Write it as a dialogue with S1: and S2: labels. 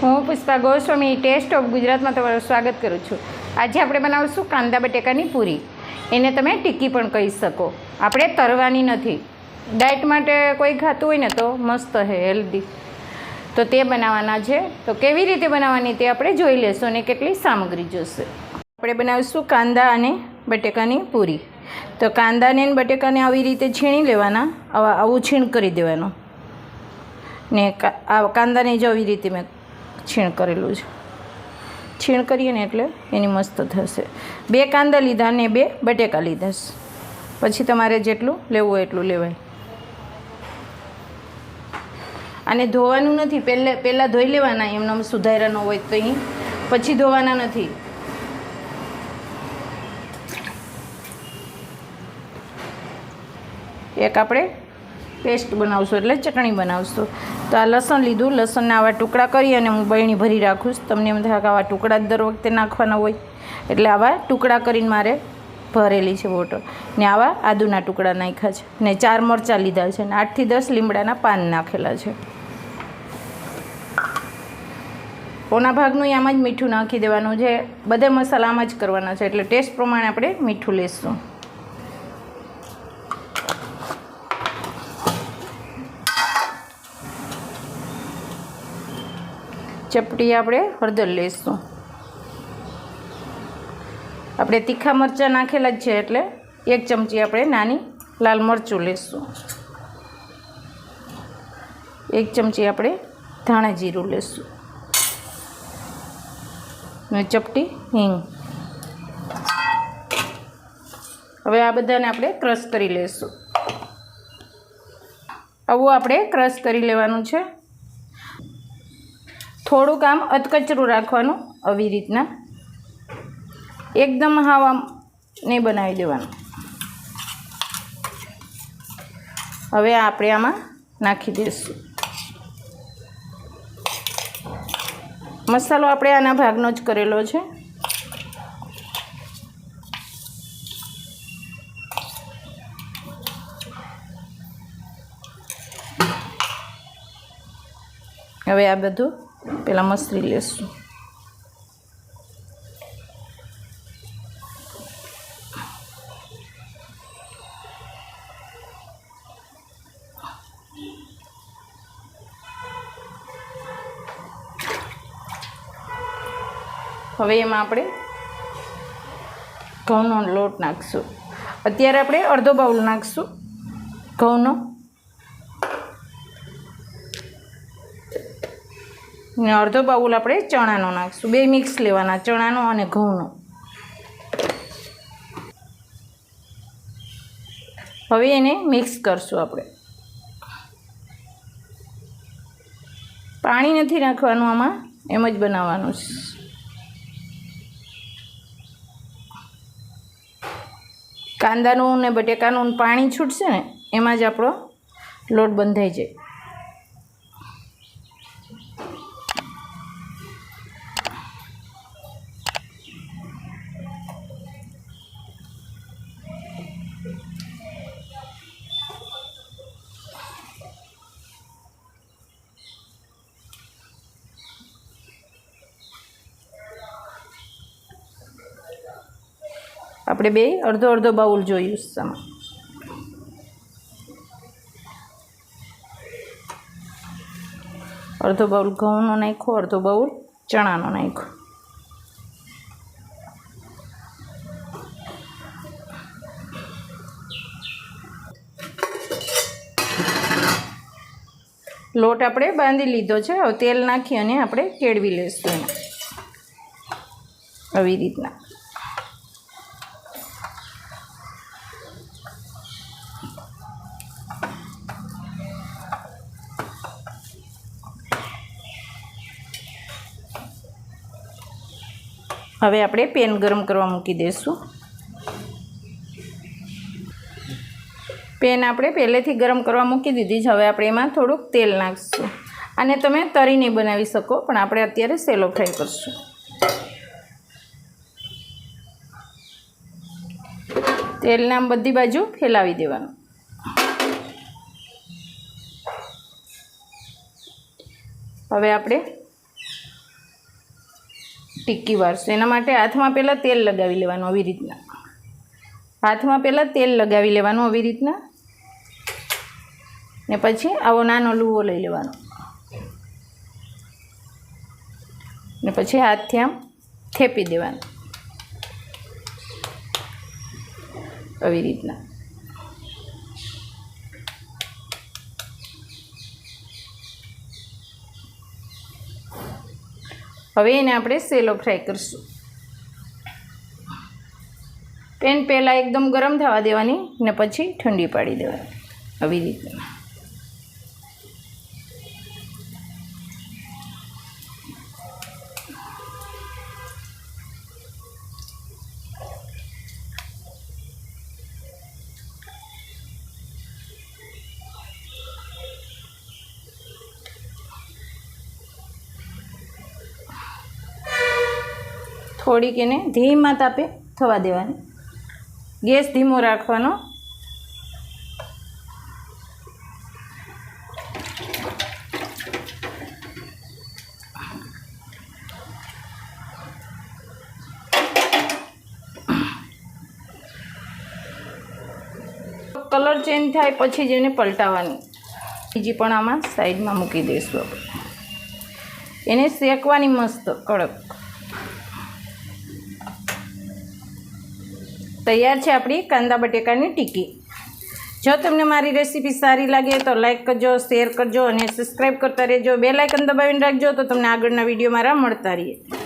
S1: હું Pushpa Goswami test of ગુજરાતમાં તમારું સ્વાગત કરું છું. આજે આપણે બનાવીશું કાંદા બટેકાની પૂરી. એને તમે ટિક્કી પણ કહી શકો. આપણે તરવાની નથી. ડાયટ માટે કોઈ ખાતું હોય ને તો મસ્ત છે હેલ્ધી તો તે બનાવવાના છે. તો કેવી રીતે બનાવવાની તે આપણે જોઈ લેશું અને કેટલી સામગ્રી જોશે. આપણે બનાવીશું કાંદા અને બટેકાની પૂરી. તો કાંદાને અને બટેકાને આવી રીતે છીણી લેવાના. આવા આવું છીણ કરી દેવાનું. ને કાંદાને જો આવી રીતે મેં છીણ કરેલું છે. છીણ કરીએ ને એટલે એની મસ્ત થશે. બે કાંદા લીધા ને બે બટેકા લીધા પછી તમારે જેટલું લેવું હોય એટલું લેવાય. અને ધોવાનું નથી, પહેલે પહેલાં ધોઈ લેવાના, એમનો સુધાર્યા ન હોય તો અહીં પછી ધોવાના નથી. એક આપણે પેસ્ટ બનાવશું એટલે ચટણી બનાવશું. તો આ લસણ લીધું, લસણના આવા ટુકડા કરી અને હું બહેણી ભરી રાખું તમને એમ થાય કે આવા ટુકડા દર વખતે નાખવાના હોય. એટલે આવા ટુકડા કરીને મારે ભરેલી છે બોટલ. ને આવા આદુના ટુકડા નાખ્યા છે. ને ચાર મરચાં લીધા છે. ને આઠથી દસ લીમડાના પાન નાખેલા છે. પોના ભાગનું આમાં જ મીઠું નાખી દેવાનું છે. બધા મસાલા આમાં જ કરવાના છે. એટલે ટેસ્ટ પ્રમાણે આપણે મીઠું લેશું. ચપટી આપણે હળદર લઈશું. આપણે તીખા મરચાં નાખેલા જ છે એટલે એક ચમચી આપણે નાની લાલ મરચું લઈશું. એક ચમચી આપણે ધાણા જીરું લઈશું. અને ચપટી હિંગ. હવે આ બધાને આપણે ક્રશ કરી લઈશું. આવું આપણે ક્રશ કરી લેવાનું છે. થોડુંક આમ અધકચરું રાખવાનું આવી રીતના. એકદમ હાવ આમ નહીં બનાવી દેવાનું. હવે આપણે આમાં નાખી દઈશું. મસાલો આપણે આના ભાગનો જ કરેલો છે. હવે આ બધું પહેલાં મસરી લેશું હવે એમાં આપણે ઘઉંનો લોટ નાખશું. અત્યારે આપણે અડધો બાઉલ નાખશું ઘઉંનો. ને અડધો બાઉલ આપણે ચણાનો નાખીશું. બે મિક્સ લેવાના, ચણાનો અને ઘઉંનો. હવે એને મિક્સ કરશું આપણે. પાણી નથી નાખવાનું આમાં, એમ જ બનાવવાનું છે. કાંદાનું ને બટેકાનું પાણી છૂટશે ને, એમાં જ આપણો લોટ બંધાઈ જાય. આપણે બે અડધો અડધો બાઉલ જોયું સામાં અડધો બાઉલ ઘઉંનો નાખ્યો, અડધો બાઉલ ચણાનો નાખ્યો. લોટ આપણે બાંધી લીધો છે. હવે તેલ નાખી અને આપણે કેળવી લઈશું એને આવી રીતના. હવે આપણે પેન ગરમ કરવા મૂકી દઈશું પેન આપણે પહેલેથી ગરમ કરવા મૂકી દીધી છે. હવે આપણે એમાં થોડુંક તેલ નાખીશું. અને તમે તરી નહીં બનાવી શકો, પણ આપણે અત્યારે સેલો ફ્રાય કરશું. તેલને આમ બધી બાજુ ફેલાવી દેવાનું. હવે આપણે ટિક્કી વાળશું. એના માટે હાથમાં પહેલાં તેલ લગાવી લેવાનું આવી રીતના. હાથમાં પહેલાં તેલ લગાવી લેવાનું આવી રીતના. ને પછી આવો નાનો લુવો લઈ લેવાનો. ને પછી હાથથી આમ થેપી દેવાનું. આવી રીતના. હવે એને આપણે સેલો ફ્રાય કરીશું. પેન પહેલાં એકદમ ગરમ થવા દેવાની ને પછી ઠંડી પાડી દેવાની. આવી રીતે થોડીક એને ધીમા તાપે થવા દેવાની. ગેસ ધીમો રાખવાનો. કલર ચેન્જ થાય પછી જ એને પલટાવવાની બીજી પણ આમાં સાઈડમાં મૂકી દઈશું એને શેકવાની મસ્ત કડક. તૈયાર છે આપણી કાંદા બટેકાની ટીકી. જો તમને મારી રેસીપી સારી લાગે તો લાઇક કરજો, શેર કરજો અને સબસ્ક્રાઈબ કરતા રહેજો. બે લાઇકન દબાવીને રાખજો તો તમને આગળના વીડિયો મારા મળતા રહીએ.